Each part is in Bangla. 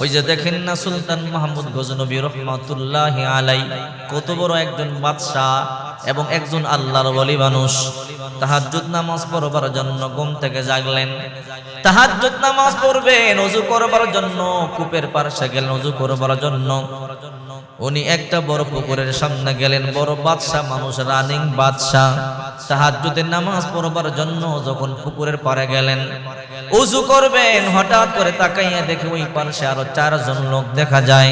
ওই যে দেখেন না সুলতান মাহমুদ গজনবী রহমাতুল্লাহ আলাই, কত বড় একজন বাদশাহ এবং একজন আল্লাহর বলি মানুষ। তাহাজ্জুদ নামাজ পড়বার জন্য ঘুম থেকে জাগলেন। তাহাজ্জুদ নামাজ পড়বেন ওযু করবার জন্য, কূপের পাশে গেলেন ওযু করবার জন্য। উনি একটা বড় পুকুরের সামনে গেলেন, বড় বাদশাহ, মানুষ, রানিং বাদশাহ। তাহাজ্জুদের নামাজ পড়বার জন্য যখন পুকুরের পাড়ে গেলেন, উজু করবেন, হঠাৎ করে তাকাইয়া দেখে ওই পাশে আরও চারজন লোক দেখা যায়।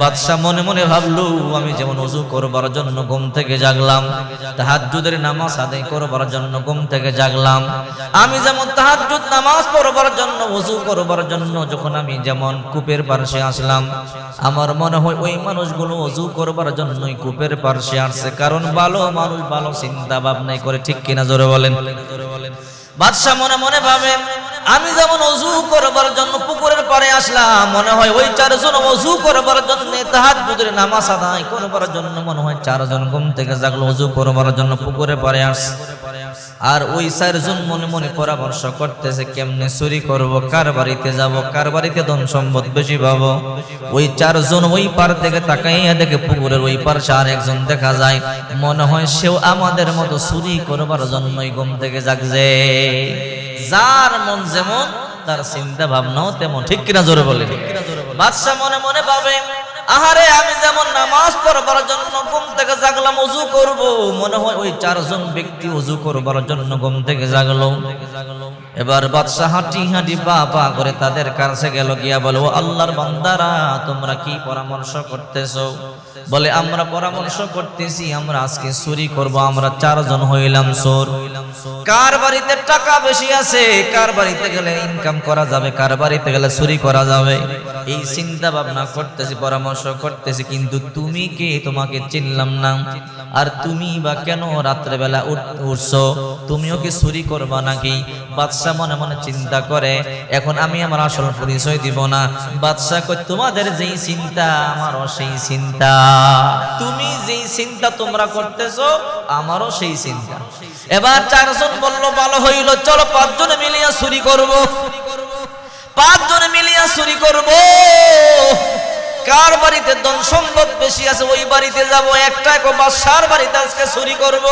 বাদশাহ মনে মনে ভাবলো, আমি যেমন উজু করবার জন্য ঘুম থেকে জাগলাম, তাহাজ্জুদের নামাজ আদায় করবার জন্য ঘুম থেকে জাগলাম। আমি যেমন তাহাজ্জুদ নামাজ পড়বার জন্য, উজু করবার জন্য যখন আমি যেমন কূপের পাশে আসলাম, আমার মনে হয় ওই মানুষগুলো উজু করবার জন্যই কূপের পার্শ্বে আসছে। কারণ ভালো মানুষ ভালো চিন্তা ভাবনাই করে, ঠিক কিনা জোরে বলেন? বাদশাহ মনে মনে ভাবে আমি যেমন অজু করবার জন্য পুকুরের পাড়ে আসলাম, মনে হয় ওই চারজন অজু করবার জন্য তাহার বুধের নামাজ আদায় করবার জন্য মনে হয় চারজন ঘুম থেকে জাগলো, অজু করবার জন্য পুকুরের পাড়ে আস। আর ওই চারজন মনে মনে পরামর্শ করতেছে, কেমনে চুরি করব, কার বাড়িতে যাব, কার বাড়িতে ধন সম্পদ বেশি পাবো? ওই চারজন ওই পার থেকে তাকাইয়া দেখে পুকুরের ওই পার আর একজন দেখা যায়। মনে হয় সেও আমাদের মতো চুরি করবার জন্যই ঘুম থেকে জাগছে। যার মন যেমন তার চিন্তা ভাবনাও তেমন। ঠিক কিনা জোরে বলে বাদশাহ মনে মনে ভাবে আহারে আমি যেমন নামাজ পড়বার জন্য ঘুম থেকে জাগলাম উজু করব। মনে হয় ওই চারজন ব্যক্তি উজু করবার জন্য ঘুম থেকে জাগলো। এবার বাদশাহ হাঁটি হাঁটি পা পা করে তাদের কাছে গেল গিয়া বলো "ও আল্লাহর বান্দারা তোমরা কি পরামর্শ করতেছো? বলে আমরা পরামর্শ করতেছি আমরা আজকে চুরি করব আমরা চারজন হইলাম চোর। কার বাড়িতে টাকা বেশি আছে? কার বাড়িতে গেলে ইনকাম করা যাবে? কার বাড়িতে গেলে চুরি করা যাবে? এই চিন্তা ভাবনা করতেছি, পরামর্শ করতেছি, কিন্তু তুমি কে? তোমাকে চিনলাম না। আর তুমি বা কেন রাত্রেবেলা উঠ- উঠছো? তুমিও কি চুরি করবা নাকি? বাদশাহ মনে মনে চিন্তা করে, এখন আমি আমার আসল পরিচয় দিব না। বাদশাহ কই তোমাদের যেই চিন্তা, আমারও সেই চিন্তা। তুমি যেই চিন্তা তোমরা করতেছো, আমারও সেই চিন্তা। এবার চারজন বলল, ভালো হইল, চলো পাঁচজন মিলিয়া চুরি করব। পাঁচজন মিলিয়া চুরি করব। কার বাড়িতে ধন সম্পদ বেশি আছে, ওই বাড়িতে যাব একটা কো বাদশার বাড়িতে আজকে চুরি করব।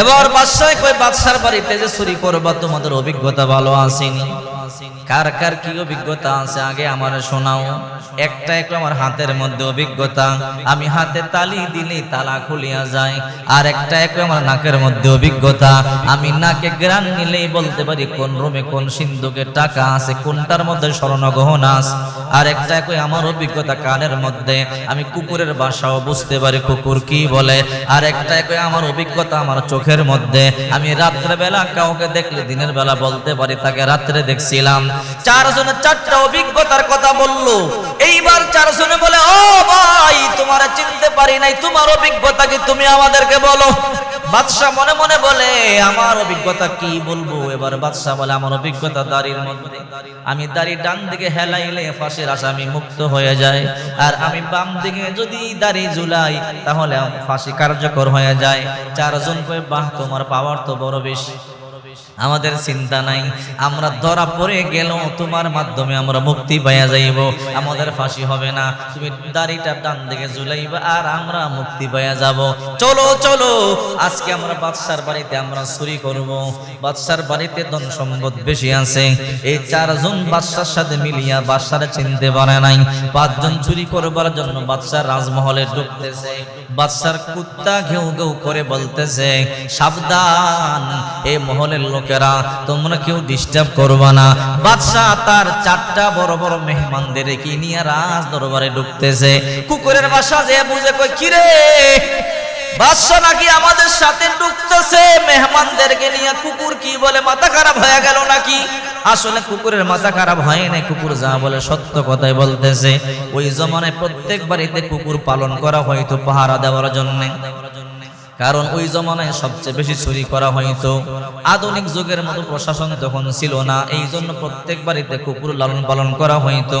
এবার বাদশাহ কই বাদশার বাড়িতে যে চুরি করবা, তোমাদের অভিজ্ঞতা ভালো আসেনি। কার কার কি অভিজ্ঞতা আছে? আগে আমার শোনাও। একটা একটু আমার হাতের মধ্যে অভিজ্ঞতা। আমি হাতে তালি দিলে তালা খুলিয়া যায়। আর একটা একটু আমার নাকের মধ্যে অভিজ্ঞতা। আমি নাকে গ্রান নিলেই বলতে পারি কোন রুমে কোন সিন্ধুকে টাকা আছে, কোনটার মধ্যে স্বর্ণ আছে। আর একটা একই আমার অভিজ্ঞতা কানের মধ্যে। আমি কুকুরের বাসাও বুঝতে পারি কুকুর কি বলে। আর একটা একই আমার অভিজ্ঞতা আমার চোখের মধ্যে। আমি রাত্রে বেলা কাউকে দেখলে দিনের বেলা বলতে পারি, তাকে রাত্রে দেখছিলাম চারজনের চারটা অভিজ্ঞতার কথা বলল। এইবার চারজনে বলে, ও ভাই, তোমার চিনতে পারি নাই। তোমার অভিজ্ঞতা কি? তুমি আমাদেরকে বলো। বাদশাহ মনে মনে বলে, আমার অভিজ্ঞতা কি বলব? এবার বাদশাহ বলে, আমার অভিজ্ঞতা দাড়ির মধ্যে। আমি দাড়ি ডান দিকে হেলাইলে ফাঁসির আসামি মুক্ত হয়ে যায়। আর আমি বাম দিকে যদি দাড়ি ঝুলাই, তাহলে ফাঁসি কার্যকর হয়ে যায়। চারজন কয়ে, বাহ, তোমার পাওয়ার তো বড় বেশি। আমাদের চিন্তা নাই। আমরা ধরা পড়ে গেল তোমার মাধ্যমে আমরা মুক্তি পাইয়া যাইব। আমাদের ফাঁসি হবে না। তুমি দাড়িটা ডান দিকে ঝুলাইবা আর আমরা মুক্তি পাইয়া যাব। চলো চলো, আজকে আমরা বাদশার বাড়িতে আমরা চুরি করব। বাদশার বাড়িতে ধন সম্পদ বেশি আছে। এই চারজন বাদশার সাথে মিলিয়া বাদশারে চিনতে পারে নাই। পাঁচজন চুরি করবার জন্য বাদশার রাজমহলে ঢুকতেছে। বাদশার কুত্তা ঘেউ ঘেউ করে বলতেছে, সাবধান এই মহলের লোকেরা, তোমরা কেউ ডিস্টার্ব করবা না। বাদশাহ তার চারটা বড় বড় মেহমানদের কি নিয়ে রাজ দরবারে ঢুকতেছে? কুকুরের বাসা যে বুঝে কই কিরে? বাদশাহ নাকি আমাদের সাথে ঢুকতেছে? মেহমানদেরকে নিয়ে কুকুর কি বলে, মাথা খারাপ হয়ে গেল নাকি? আসলে কুকুরের মাথা খারাপ হয় নাই, কুকুর যা বলে সত্য কথাই বলতেছে। ওই জমানায় প্রত্যেক বাড়িতে কুকুর পালন করা হয়তো পাহারা দেওয়ার জন্য। কারণ ওই জমানায় সবচেয়ে বেশি চুরি করা হইতো আধুনিক যুগের মতো প্রশাসন তখন ছিল না, এই জন্য প্রত্যেক বাড়িতে কুকুর লালন পালন করা হইতো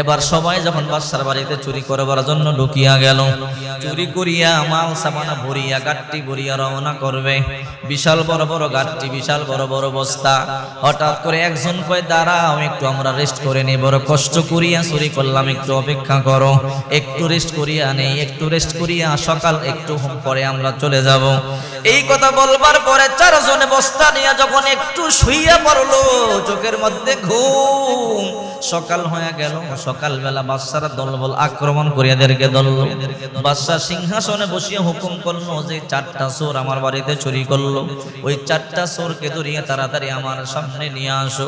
এবার সবাই যখন বাচ্চার বাড়িতে চুরি করবার জন্য ঢুকিয়া গেল, চুরি করিয়া মাল, সামানা ভরিয়া, গাট্টি ভরিয়া রওনা করবে। বিশাল বড় বড় গাট্টি, বিশাল বড় বড় বস্তা। হঠাৎ করে একজন কয়, দাঁড়াও, একটু আমরা রেস্ট করে নিই, বড় কষ্ট করিয়া চুরি করলাম, একটু অপেক্ষা করো। একটু রেস্ট করিয়া নেই, একটু রেস্ট করিয়া সকাল, একটু পরে আমরা চলে যাব। এই কথা বলবার পরে চারজনে বস্তা নিয়ে যখন একটু শুইয়া পড়ল, চোখের মধ্যে ঘুম। সকাল হয়ে গেল সকাল বেলা বাচ্চারা দলবল আক্রমণ করিয়া এদেরকে দল বাদশা সিংহাসনে বসিয়া হুকুম করল যে, চারটা চোর আমার বাড়িতে চুরি করল। ওই চারটা চোরকে ধরিয়া তাড়াতাড়ি আমার সামনে নিয়ে আসো।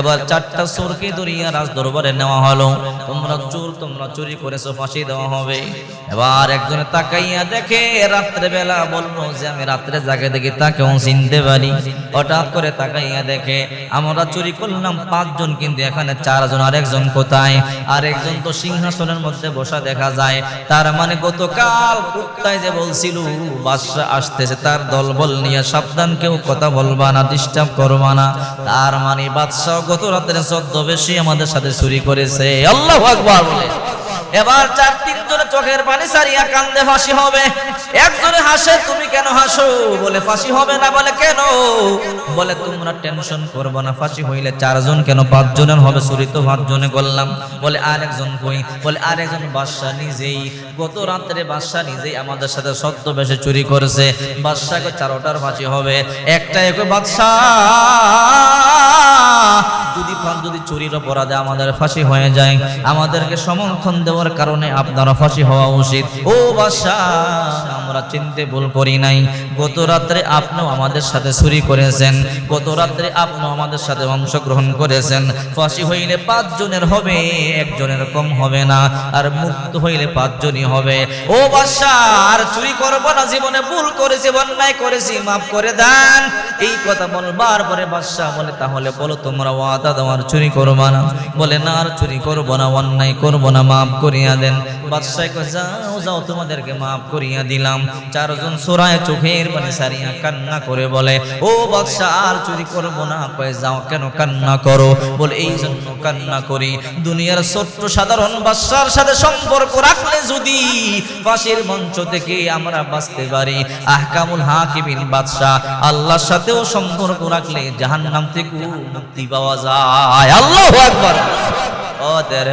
এবার চারটা চোরকে ধরিয়া রাজ দরবারে নেওয়া হলো। তোমরা চোর, তোমরা চুরি করেছ, ফাঁসি দেওয়া হবে। এবার একজনে তাকাইয়া দেখে রাত্রে বেলা বলল যে আমি রাত্রে জাগে দেখি তাকেও চিনতে পারি। হঠাৎ করে তাকাইয়া দেখে আমরা চুরি করলাম পাঁচজন, কিন্তু এখানে চারজন আর একজন কোথায়? আর একজন তো সিংহাসনের মধ্যে বসা দেখা যায়। তার মানে গতকাল কুত্তায় যে বলছিল বাদশা আসতেছে, তার দলবল নিয়ে সাবধান, কেউ কথা বলবা না ডিস্টার্ব করবা না। তার মানে বাদশাহ গত রাতের চোদ্দ বেশি আমাদের সাথে চুরি করেছে। আল্লাহ আকবার বলে। এবার চার তিন তিনজনে চোখের পানি সারিয়া কান্দে ফাঁসি হবে। একজনে হাসে, তুমি কেন হাসো? বলে, ফাঁসি হবে না। বলে, কেন? বলে, তোমরা টেনশন করব না। ফাঁসি হইলে চারজন কেন? পাঁচজনের হবে চুরি তো পাঁচজনে করলাম। বলে, আরেকজন কই? বলে, আরেকজন বাদশা নিজেই। গত রাত্রে বাদশা নিজেই আমাদের সাথে সত্য বেশে চুরি করেছে। বাদশাকে চারোটার ফাঁসি হবে। একটা একই বাদশা যদি ফান- যদি চুরির অপরাধে আমাদের ফাঁসি হয়ে যায়, আমাদেরকে সমর্থন দেওয়ার কারণে আপনারা ফাঁসি হওয়া উচিত। ও বাসা আমরা চিনতে ভুল করি নাই। গত রাত্রে আপনিও আমাদের সাথে চুরি করেছেন। গত রাত্রে আপনিও আমাদের সাথে অংশগ্রহণ করেছেন। ফাঁসি হইলে পাঁচজনের হবে, একজনের কম হবে না। আর মুক্ত হইলে পাঁচজনই হবে। ও বাসা আর চুরি করব না, জীবনে ভুল করেছি, অন্যায় করেছি, মাফ করে দেন। এই কথা বলবার পরে বাদশাহ বলে, তাহলে বলো তোমরা ওয়াদা দেওয়ার চুরি করব না। বলে, না আর চুরি করব না, অন্যায় করব না, মাফ করিয়া দেন। ও দুনিয়ার ছোট্ট সাধারণ বাদশার সাথে সম্পর্ক রাখলে যদি ফাঁসির মঞ্চ থেকে আমরা বাঁচতে পারি। আহকামুল হাকিমিন বাদশাহ, আল্লাহর সাথেও সম্পর্ক রাখলে জাহান্নাম থেকে মুক্তি পাওয়া যায়। আল্লাহু আকবার। ওদের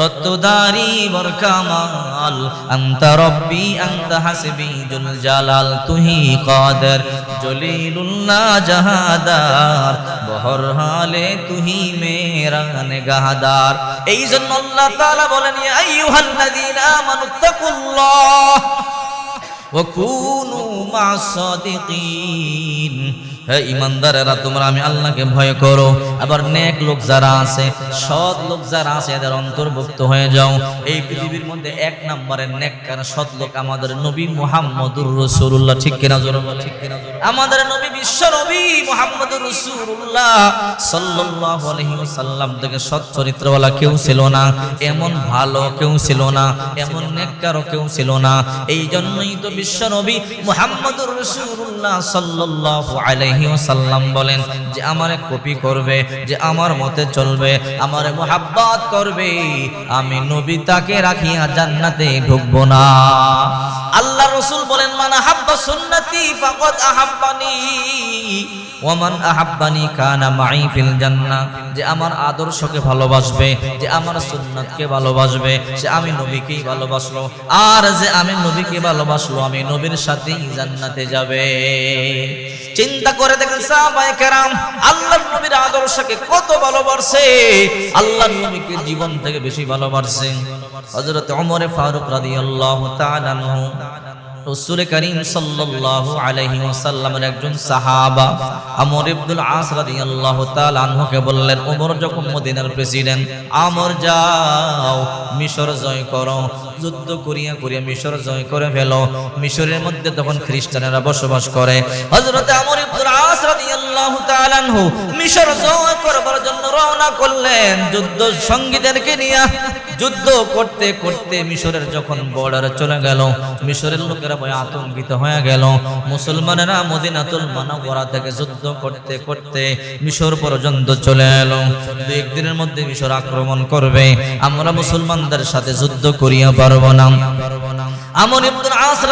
রত্তদারি বরকামাল। আন্তা রব্বি, আন্তা হাসবি জুল জালাল তুহি কাদের। জলিলুল্লাহ জাহাদার বহর হালে তুহি মেরা নেগাহাদার। এই জন্য আল্লাহ তাআলা বলেন, ইয়া আইয়ুহাল্লাযীনা আমানুত্তাকুল্লাহ ওয়া ইমানদারেরা, তোমরা আমি আল্লাহকে ভয় করো। আবার নেক লোক যারা আছে, সৎ লোক যারা আছে, এদের অন্তর্ভুক্ত হয়ে যাও। এই পৃথিবীর মধ্যে এক নম্বরের নেককার, সৎ লোক আমাদের নবী মুহাম্মদুর রাসূলুল্লাহ। ঠিক কিনা জোরে ঠিক কিনা আমাদের নবী, বিশ্ব নবী মুহাম্মদুর রাসূলুল্লাহ। সাল্লাল্লাহু আলাইহি ওয়াসাল্লাম থেকে সৎ চরিত্রওয়ালা কেউ ছিল না। এমন ভালো কেউ ছিল না। এমন নেককারও কেউ ছিল না। এই জন্যই তো বিশ্ব নবী মুহাম্মদ মুহাম্মদুর রাসূলুল্লাহ সাল্লাল্লাহু আলাইহি ওয়াসাল্লাম বলেন যে আমারে কপি করবে, যে আমার মতে চলবে, আমারে মোহাব্বত করবে, আমি নবী তাকে রাখিয়া জান্নাতে না। আল্লাহ বলেন, মান সুন্নতি ফাকাদ আহাব্বানি ওমান আহাব্বানি কানা মাই ফিল জান্নাহ। যে আমার আদর্শকে ভালোবাসবে, যে আমার সুন্নাতকে ভালোবাসবে, সে আমি নবীকেই ভালোবাসলো। আর যে আমি নবীকে ভালোবাসলো, আমি নবীর সাথেই যাবে। চিন্তা করে দেখেন সাহাবায়ে কেরাম আল্লাহর নবীর আদর্শকে কত ভালোবাসে। আল্লাহর নবীকে জীবন থেকে বেশি ভালোবাসে। হযরত ওমর ফারুক রাদিয়াল্লাহু তাআলা প্রেসিডেন্ট, আমর যাও জয় করো, যুদ্ধ করিয়া করিয়া জয় করে মিশরের মধ্যে তখন খ্রিস্টানেরা বসবাস করে। হযরত আমর যুদ্ধ করতে করতে মিশর পর্যন্ত চলে একদিনের মধ্যে মিশর আক্রমণ করবে। আমরা মুসলমানদের সাথে যুদ্ধ করিয়া পারব না। আমর ইবনুল আস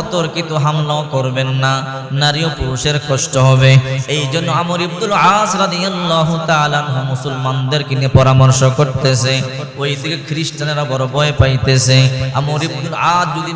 অতর্কিত হামলাও করবেন না নারী ও পুরুষের কষ্ট হবে। এই জন্য আমর ইবদুল আস রাদিয়াল্লাহু তাআলা মুসলমানদেরকে নিয়ে পরামর্শ করতেছে, ওইদিকে খ্রিস্টানেরা বড় ভয় পাইতেছে। আমর ইবদুল আস যদি